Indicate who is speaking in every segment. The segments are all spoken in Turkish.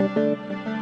Speaker 1: Música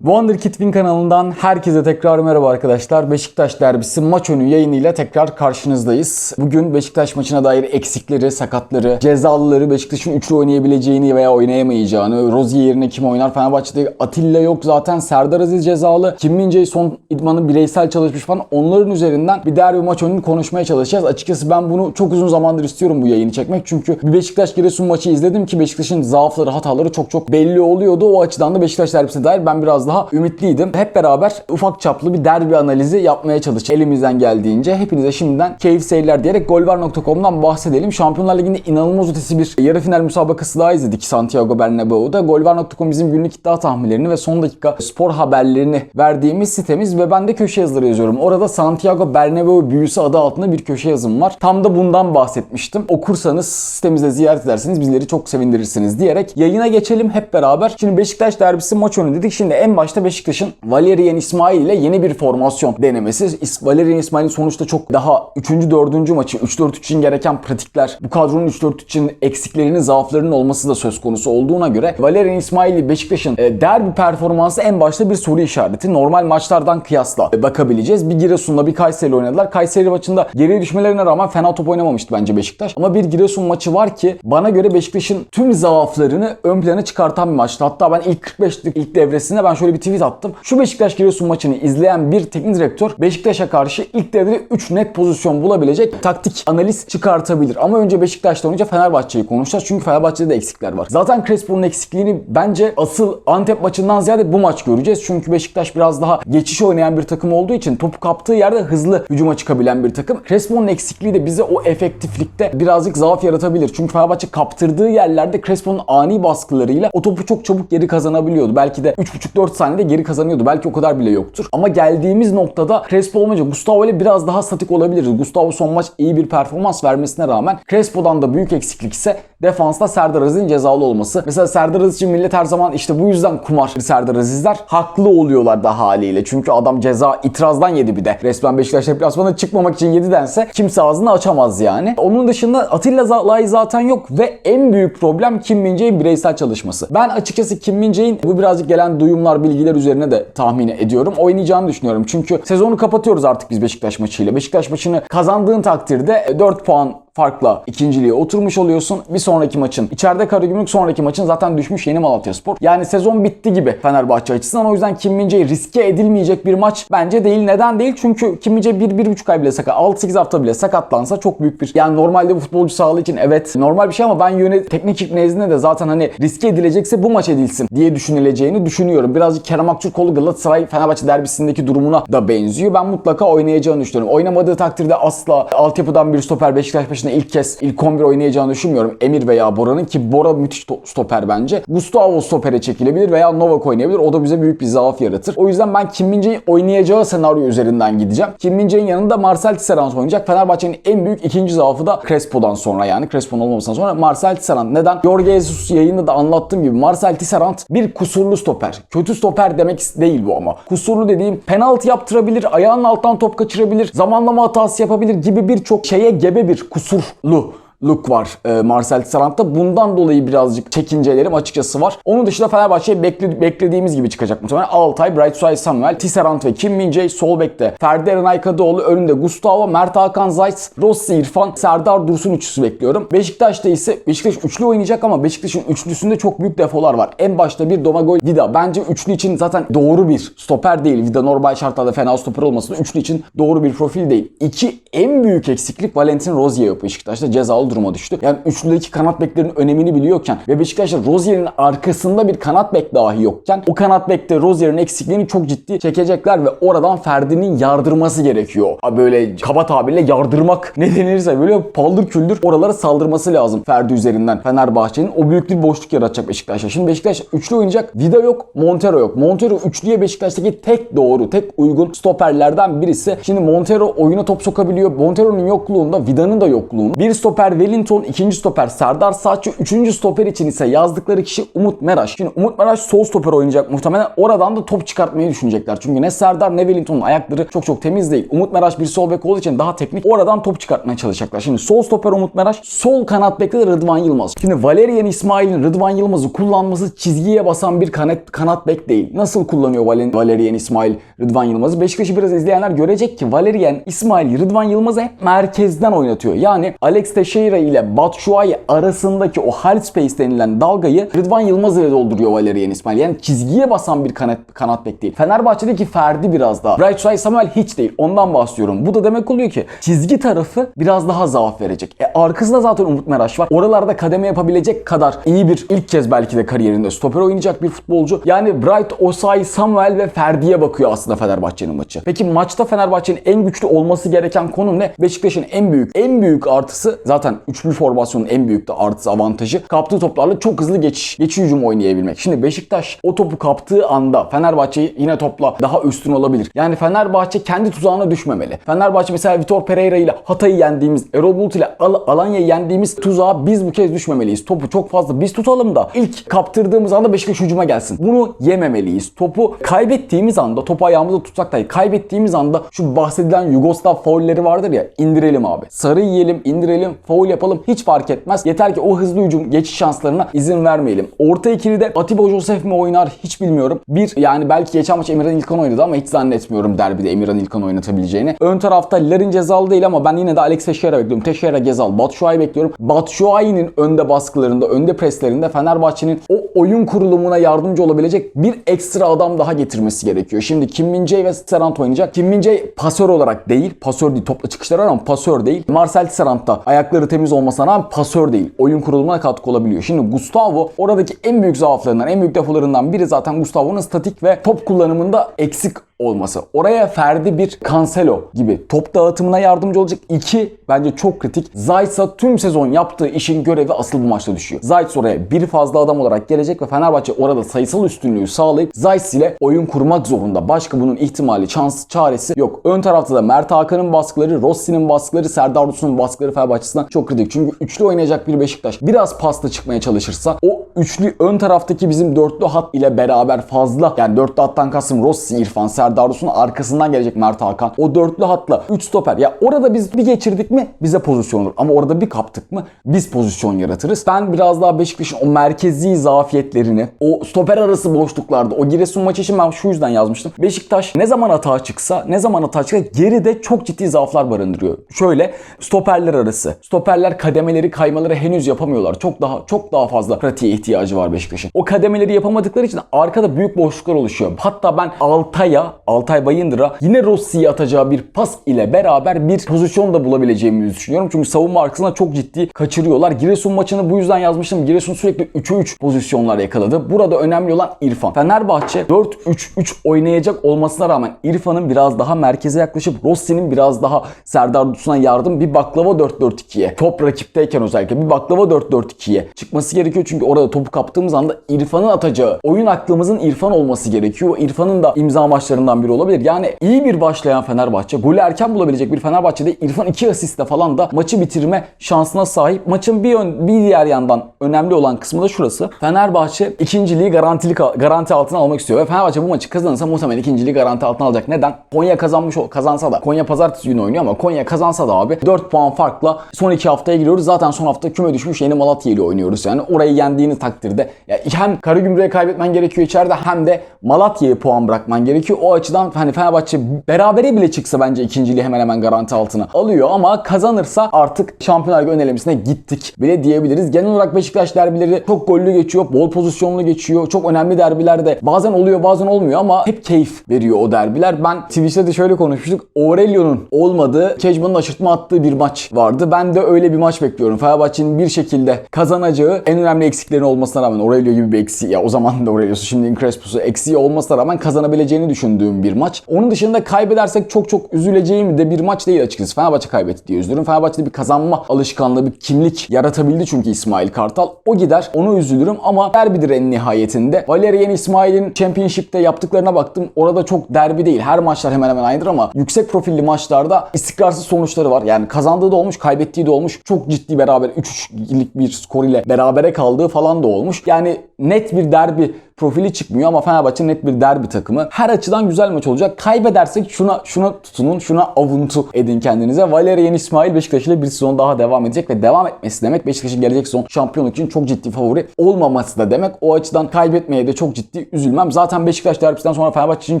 Speaker 1: Wonderkid Win kanalından herkese tekrar merhaba arkadaşlar. Beşiktaş derbisi maç önü yayınıyla tekrar karşınızdayız. Bugün Beşiktaş maçına dair eksikleri, sakatları, cezalıları, Beşiktaş'ın üçlü oynayabileceğini veya oynayamayacağını, Rozier yerine kim oynar, Fenerbahçe'de Atilla yok zaten, Serdar Aziz cezalı, Kim Min son idmanı bireysel çalışmış falan onların üzerinden bir derbi maç önünü konuşmaya çalışacağız. Açıkçası ben bunu çok uzun zamandır istiyorum bu yayını çekmek. Çünkü bir Beşiktaş Giresun maçı izledim ki Beşiktaş'ın zaafları, hataları çok çok belli oluyordu. O açıdan da Beşiktaş derbisine dair ben biraz daha ümitliydim. Hep beraber ufak çaplı bir derbi analizi yapmaya çalışacağız. Elimizden geldiğince. Hepinize şimdiden keyif seyirler diyerek golvar.com'dan bahsedelim. Şampiyonlar Ligi'nde inanılmaz ötesi bir yarı final müsabakası daha izledik Santiago Bernabeu'da. Golvar.com bizim günlük iddia tahminlerini ve son dakika spor haberlerini verdiğimiz sitemiz ve ben de köşe yazıları yazıyorum. Orada Santiago Bernabeu büyüsü adı altında bir köşe yazım var. Tam da bundan bahsetmiştim. Okursanız sitemizde ziyaret ederseniz bizleri çok sevindirirsiniz diyerek yayına geçelim hep beraber. Şimdi Beşiktaş derbisi maç önü dedik. Şimdi en başta Beşiktaş'ın Valerian İsmail ile yeni bir formasyon denemesi. Valerian İsmail'in sonuçta çok daha 3. 4. maçı 3-4-3 için gereken pratikler, bu kadronun 3-4-3 için eksiklerinin, zaaflarının olması da söz konusu olduğuna göre Valerian İsmail ile Beşiktaş'ın e, derbi performansı en başta bir soru işareti. Normal maçlardan kıyasla e, bakabileceğiz. Bir Giresun'la bir Kayseri oynadılar. Kayseri maçında geriye düşmelerine rağmen fena top oynamamıştı bence Beşiktaş. Ama bir Giresun maçı var ki bana göre Beşiktaş'ın tüm zaaflarını ön plana çıkartan bir maçtı. Hatta ben ilk 45'lik ilk devresinde ben şöyle bir tweet attım. Şu Beşiktaş Giresun maçını izleyen bir teknik direktör Beşiktaş'a karşı ilk devrede 3 net pozisyon bulabilecek taktik analiz çıkartabilir. Ama önce Beşiktaş'tan önce Fenerbahçe'yi konuşacağız. Çünkü Fenerbahçe'de de eksikler var. Zaten Crespo'nun eksikliğini bence asıl Antep maçından ziyade bu maç göreceğiz. Çünkü Beşiktaş biraz daha geçiş oynayan bir takım olduğu için topu kaptığı yerde hızlı hücuma çıkabilen bir takım. Crespo'nun eksikliği de bize o efektiflikte birazcık zaaf yaratabilir. Çünkü Fenerbahçe kaptırdığı yerlerde Crespo'nun ani baskılarıyla o topu çok çabuk geri kazanabiliyordu. Belki de 3,5-4 saniyede geri kazanıyordu. Belki o kadar bile yoktur. Ama geldiğimiz noktada Crespo olmayınca Gustavo ile biraz daha statik olabiliriz. Gustavo son maç iyi bir performans vermesine rağmen Crespo'dan da büyük eksiklik ise defansta Serdar Aziz'in cezalı olması. Mesela Serdar Aziz için millet her zaman işte bu yüzden kumar Serdar Azizler haklı oluyorlar da haliyle. Çünkü adam ceza itirazdan yedi bir de. Resmen Beşiktaş deplasmanına çıkmamak için yedi dense kimse ağzını açamaz yani. Onun dışında Atilla Zalai zaten yok ve en büyük problem Kim Min bireysel çalışması. Ben açıkçası Kim Min bu birazcık gelen duyumlar, bilgiler üzerine de tahmin ediyorum. Oynayacağını düşünüyorum. Çünkü sezonu kapatıyoruz artık biz Beşiktaş maçıyla. Beşiktaş maçını kazandığın takdirde 4 puan farkla ikinciliğe oturmuş oluyorsun. Bir sonraki maçın içeride Karagümrük sonraki maçın zaten düşmüş yeni Malatyaspor. Yani sezon bitti gibi Fenerbahçe açısından. O yüzden Kim riske edilmeyecek bir maç bence değil. Neden değil? Çünkü Kim Min-jae 1-1,5 ay bile sakat, 6-8 hafta bile sakatlansa çok büyük bir yani normalde bu futbolcu sağlığı için evet normal bir şey ama ben yönet teknik nezdinde de zaten hani riske edilecekse bu maç edilsin diye düşünüleceğini düşünüyorum. Birazcık Kerem Aktürkoğlu Galatasaray Fenerbahçe derbisindeki durumuna da benziyor. Ben mutlaka oynayacağını düşünüyorum. Oynamadığı takdirde asla altyapıdan bir stoper Beşiktaş başına ilk kez ilk 11 oynayacağını düşünmüyorum. Emir veya Bora'nın ki Bora müthiş to- stoper bence. Gustavo stopere çekilebilir veya Novak oynayabilir. O da bize büyük bir zaaf yaratır. O yüzden ben Kim Min-jae'in oynayacağı senaryo üzerinden gideceğim. Kim Min-jae'in yanında Marcel Tisserand oynayacak. Fenerbahçe'nin en büyük ikinci zaafı da Crespo'dan sonra yani Crespo'nun olmamasından sonra Marcel Tisserand. Neden? Jorge Jesus yayında da anlattığım gibi Marcel Tisserand bir kusurlu stoper. Kötü stoper demek değil bu ama. Kusurlu dediğim penaltı yaptırabilir, ayağının alttan top kaçırabilir, zamanlama hatası yapabilir gibi birçok şeye gebe bir kusurlu look var e, Marcel Tisserand'da. Bundan dolayı birazcık çekincelerim açıkçası var. Onun dışında Fenerbahçe bekle, beklediğimiz gibi çıkacak muhtemelen. Altay, Brightside Samuel, Tisserand ve Kim Min-jae sol bekte. Ferdi Erenay Kadıoğlu önünde Gustavo, Mert Hakan Zayt, Rossi İrfan, Serdar Dursun üçlüsü bekliyorum. Beşiktaş'ta ise Beşiktaş üçlü oynayacak ama Beşiktaş'ın üçlüsünde çok büyük defolar var. En başta bir Domagoj Vida. Bence üçlü için zaten doğru bir stoper değil. Vida normal şartlarda fena stoper olmasın. Üçlü için doğru bir profil değil. İki en büyük eksiklik Valentin Rozier yok Beşiktaş'ta. Cezalı duruma düştü. Yani üçlüdeki kanat beklerin önemini biliyorken ve Beşiktaş'ta Rozier'in arkasında bir kanat bek dahi yokken o kanat bekte Rozier'in eksikliğini çok ciddi çekecekler ve oradan Ferdi'nin yardırması gerekiyor. Böyle kaba tabirle yardırmak ne denirse böyle paldır küldür oralara saldırması lazım Ferdi üzerinden Fenerbahçe'nin. O büyük bir boşluk yaratacak Beşiktaş'a. Şimdi Beşiktaş üçlü oynayacak. Vida yok, Montero yok. Montero üçlüye Beşiktaş'taki tek doğru, tek uygun stoperlerden birisi. Şimdi Montero oyuna top sokabiliyor. Montero'nun yokluğunda Vida'nın da yokluğunu bir stoper Wellington, ikinci stoper Serdar Saatçı, üçüncü stoper için ise yazdıkları kişi Umut Meraş. Şimdi Umut Meraş sol stoper oynayacak muhtemelen. Oradan da top çıkartmayı düşünecekler. Çünkü ne Serdar ne Wellington'un ayakları çok çok temiz değil. Umut Meraş bir sol bek olduğu için daha teknik. Oradan top çıkartmaya çalışacaklar. Şimdi sol stoper Umut Meraş, sol kanat bekte de Rıdvan Yılmaz. Şimdi Valerian İsmail'in Rıdvan Yılmaz'ı kullanması çizgiye basan bir kanat, kanat bek değil. Nasıl kullanıyor Valen- Valerian İsmail Rıdvan Yılmaz'ı? Beşiktaş'ı biraz izleyenler görecek ki Valerian İsmail Rıdvan Yılmaz'ı hep merkezden oynatıyor. Yani Alex Teixeira ile Batshuayi arasındaki o half space denilen dalgayı Rıdvan Yılmaz ile dolduruyor Valerian İsmail. Yani çizgiye basan bir kanat, kanat bek değil. Fenerbahçe'deki Ferdi biraz daha. Bright Samuel hiç değil. Ondan bahsediyorum. Bu da demek oluyor ki çizgi tarafı biraz daha zaaf verecek. E arkasında zaten Umut Meraş var. Oralarda kademe yapabilecek kadar iyi bir ilk kez belki de kariyerinde stoper oynayacak bir futbolcu. Yani Bright, Osay, Samuel ve Ferdi'ye bakıyor aslında Fenerbahçe'nin maçı. Peki maçta Fenerbahçe'nin en güçlü olması gereken konu ne? Beşiktaş'ın en büyük en büyük artısı zaten üçlü formasyonun en büyük de artısı avantajı. Kaptığı toplarla çok hızlı geç, geçiş hücum oynayabilmek. Şimdi Beşiktaş o topu kaptığı anda Fenerbahçe'yi yine topla daha üstün olabilir. Yani Fenerbahçe kendi tuzağına düşmemeli. Fenerbahçe mesela Vitor Pereira ile Hatay'ı yendiğimiz, Erol Bulut ile Al- Alanya'yı yendiğimiz tuzağa biz bu kez düşmemeliyiz. Topu çok fazla biz tutalım da ilk kaptırdığımız anda Beşiktaş hücuma gelsin. Bunu yememeliyiz. Topu kaybettiğimiz anda, topu ayağımızda tutsak dahi kaybettiğimiz anda şu bahsedilen Yugoslav faulleri vardır ya indirelim abi. Sarı yiyelim, indirelim, faul yapalım hiç fark etmez. Yeter ki o hızlı hücum geçiş şanslarına izin vermeyelim. Orta ikili de Atiba Josef mi oynar hiç bilmiyorum. Bir yani belki geçen maç Emirhan İlkan oynadı ama hiç zannetmiyorum derbide Emirhan İlkan oynatabileceğini. Ön tarafta Larin cezalı değil ama ben yine de Alex Teixeira bekliyorum. Teixeira Gezal, Batshuayi bekliyorum. Batshuayi'nin önde baskılarında, önde preslerinde Fenerbahçe'nin o oyun kurulumuna yardımcı olabilecek bir ekstra adam daha getirmesi gerekiyor. Şimdi Kim Min-jae ve Serant oynayacak. Kim Min-jae pasör olarak değil, pasör değil, topla çıkışlar var ama pasör değil. Marcel Serant da ayakları temiz olmasına rağmen pasör değil. Oyun kurulumuna katkı olabiliyor. Şimdi Gustavo oradaki en büyük zaaflarından, en büyük defolarından biri zaten Gustavo'nun statik ve top kullanımında eksik olması. Oraya Ferdi bir Cancelo gibi top dağıtımına yardımcı olacak. İki bence çok kritik. Zayt'sa tüm sezon yaptığı işin görevi asıl bu maçta düşüyor. Zayt oraya bir fazla adam olarak gelecek ve Fenerbahçe orada sayısal üstünlüğü sağlayıp Zayt ile oyun kurmak zorunda. Başka bunun ihtimali, şans, çaresi yok. Ön tarafta da Mert Hakan'ın baskıları, Rossi'nin baskıları, Serdar Dursun'un baskıları Fenerbahçe açısından çok kritik. Çünkü üçlü oynayacak bir Beşiktaş biraz pasta çıkmaya çalışırsa o üçlü ön taraftaki bizim dörtlü hat ile beraber fazla yani dörtlü hattan kastım Rossi, İrfan, Serdar Dursun arkasından gelecek Mert Hakan. O dörtlü hatla 3 stoper. Ya orada biz bir geçirdik mi bize pozisyon olur. Ama orada bir kaptık mı biz pozisyon yaratırız. Ben biraz daha Beşiktaş'ın o merkezi zafiyetlerini, o stoper arası boşluklarda, o Giresun maçı için ben şu yüzden yazmıştım. Beşiktaş ne zaman hata çıksa, ne zaman hata çıksa geride çok ciddi zaaflar barındırıyor. Şöyle stoperler arası. Stoperler kademeleri, kaymaları henüz yapamıyorlar. Çok daha çok daha fazla pratiğe ihtiyacı var Beşiktaş'ın. O kademeleri yapamadıkları için arkada büyük boşluklar oluşuyor. Hatta ben Altay'a, Altay Bayındır'a yine Rossi'yi atacağı bir pas ile beraber bir pozisyon da bulabileceğimizi düşünüyorum. Çünkü savunma arkasına çok ciddi kaçırıyorlar. Giresun maçını bu yüzden yazmıştım. Giresun sürekli 3'e 3 pozisyonlar yakaladı. Burada önemli olan İrfan. Fenerbahçe 4-3-3 oynayacak olmasına rağmen İrfan'ın biraz daha merkeze yaklaşıp Rossi'nin biraz daha Serdar Dursun'a yardım bir baklava 4-4-2'ye top rakipteyken özellikle bir baklava 4-4-2'ye çıkması gerekiyor. Çünkü orada topu kaptığımız anda İrfan'ın atacağı oyun aklımızın İrfan olması gerekiyor. İrfan'ın da imza maçlarından biri olabilir. Yani iyi bir başlayan Fenerbahçe, golü erken bulabilecek bir Fenerbahçe'de İrfan 2 asistle falan da maçı bitirme şansına sahip. Maçın bir, ön, bir diğer yandan önemli olan kısmı da şurası. Fenerbahçe ikinciliği garantili garanti altına almak istiyor ve Fenerbahçe bu maçı kazanırsa muhtemelen ikinciliği garanti altına alacak. Neden? Konya kazanmış kazansa da Konya pazartesi günü oynuyor ama Konya kazansa da abi 4 puan farkla son iki haftaya giriyoruz. Zaten son hafta küme düşmüş yeni Malatya ile oynuyoruz. Yani orayı yendiğiniz takdirde ya hem Karagümrük'e kaybetmen gerekiyor içeride hem de Malatya'ya puan bırakman gerekiyor. O açıdan hani Fenerbahçe berabere bile çıksa bence ikinciliği hemen hemen garanti altına alıyor ama kazanırsa artık Şampiyonlar Ligi ön elemesine gittik bile diyebiliriz. Genel olarak Beşiktaş derbileri çok gollü geçiyor, bol pozisyonlu geçiyor. Çok önemli derbiler de bazen oluyor bazen olmuyor ama hep keyif veriyor o derbiler. Ben Twitch'te de şöyle konuşmuştuk. Aurelio'nun olmadığı, Kecman'ın aşırtma attığı bir maç vardı. Ben de öyle bir maç bekliyorum. Fenerbahçe'nin bir şekilde kazanacağı, en önemli eksiklerini olmasına rağmen Aurelio gibi bir eksiği ya o zaman da Aurelio'su şimdi Crespo'su eksiği olmasına rağmen kazanabileceğini düşündüğüm bir maç. Onun dışında kaybedersek çok çok üzüleceğim de bir maç değil açıkçası. Fenerbahçe kaybetti diye üzülürüm. Fenerbahçe'de bir kazanma alışkanlığı, bir kimlik yaratabildi çünkü İsmail Kartal. O gider. Onu üzülürüm ama derbidir en nihayetinde. Valerian İsmail'in Championship'te yaptıklarına baktım. Orada çok derbi değil. Her maçlar hemen hemen aynıdır ama yüksek profilli maçlarda istikrarsız sonuçları var. Yani kazandığı da olmuş, kaybettiği de olmuş. Çok ciddi beraber 3-3'lik bir skor ile berabere kaldığı falan da olmuş. Yani net bir derbi profili çıkmıyor ama Fenerbahçe net bir derbi takımı. Her açıdan güzel maç olacak. Kaybedersek şuna şuna tutunun, şuna avuntu edin kendinize. Valerian İsmail Beşiktaş ile bir sezon daha devam edecek ve devam etmesi demek Beşiktaş'ın gelecek sezon şampiyonluk için çok ciddi favori olmaması da demek. O açıdan kaybetmeye de çok ciddi üzülmem. Zaten Beşiktaş derbisinden sonra Fenerbahçe için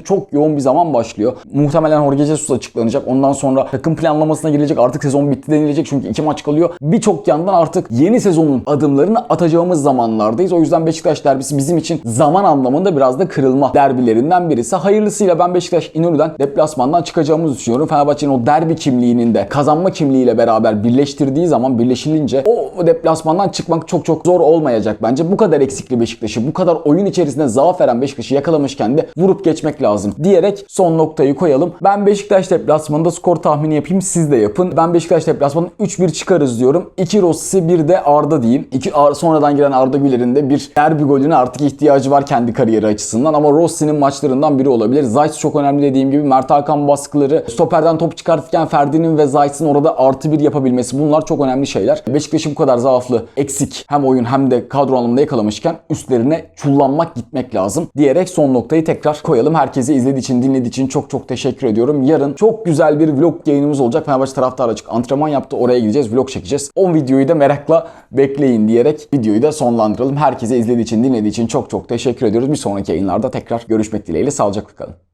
Speaker 1: çok yoğun bir zaman başlıyor. Muhtemelen Jorge Jesus açıklanacak. Ondan sonra takım planlamasına girilecek. Artık sezon bitti denilecek çünkü iki maç kalıyor. Birçok yandan artık yeni sezonun adımlarını atacağımız zamanlardayız. O yüzden Beşiktaş derbisi bizim için zaman anlamında biraz da kırılma derbilerinden birisi. Hayırlısıyla ben Beşiktaş İnönü'den deplasmandan çıkacağımızı düşünüyorum. Fenerbahçe'nin o derbi kimliğinin de kazanma kimliğiyle beraber birleştirdiği zaman birleşilince o deplasmandan çıkmak çok çok zor olmayacak bence. Bu kadar eksikli Beşiktaş'ı, bu kadar oyun içerisinde zaaf veren Beşiktaş'ı yakalamışken de vurup geçmek lazım diyerek son noktayı koyalım. Ben Beşiktaş deplasmanında skor tahmini yapayım siz de yapın. Ben Beşiktaş deplasmanında 3-1 çıkarız diyorum. 2 Rossi bir de Arda diyeyim. İki Ar- sonradan giren Arda Güler'in de bir derbi golüne artık ihtiyacı var kendi kariyeri açısından ama Rossi'nin maçlarından biri olabilir. Zayt çok önemli dediğim gibi Mert Hakan baskıları, stoperden top çıkartırken Ferdi'nin ve Zayt'ın orada artı bir yapabilmesi bunlar çok önemli şeyler. Beşiktaş'ı bu kadar zaaflı, eksik hem oyun hem de kadro anlamında yakalamışken üstlerine çullanmak gitmek lazım diyerek son noktayı tekrar koyalım. Herkese izlediği için, dinlediği için çok çok teşekkür ediyorum. Yarın çok güzel bir vlog yayınımız olacak. Fenerbahçe taraftarı açık antrenman yaptı. Oraya gideceğiz, vlog çekeceğiz. O videoyu da merakla bekleyin diyerek videoyu da sonlandıralım. Herkese izlediği için, dinlediği için çok çok teşekkür ediyoruz. Bir sonraki yayınlarda tekrar görüşmek dileğiyle. Sağlıcakla kalın.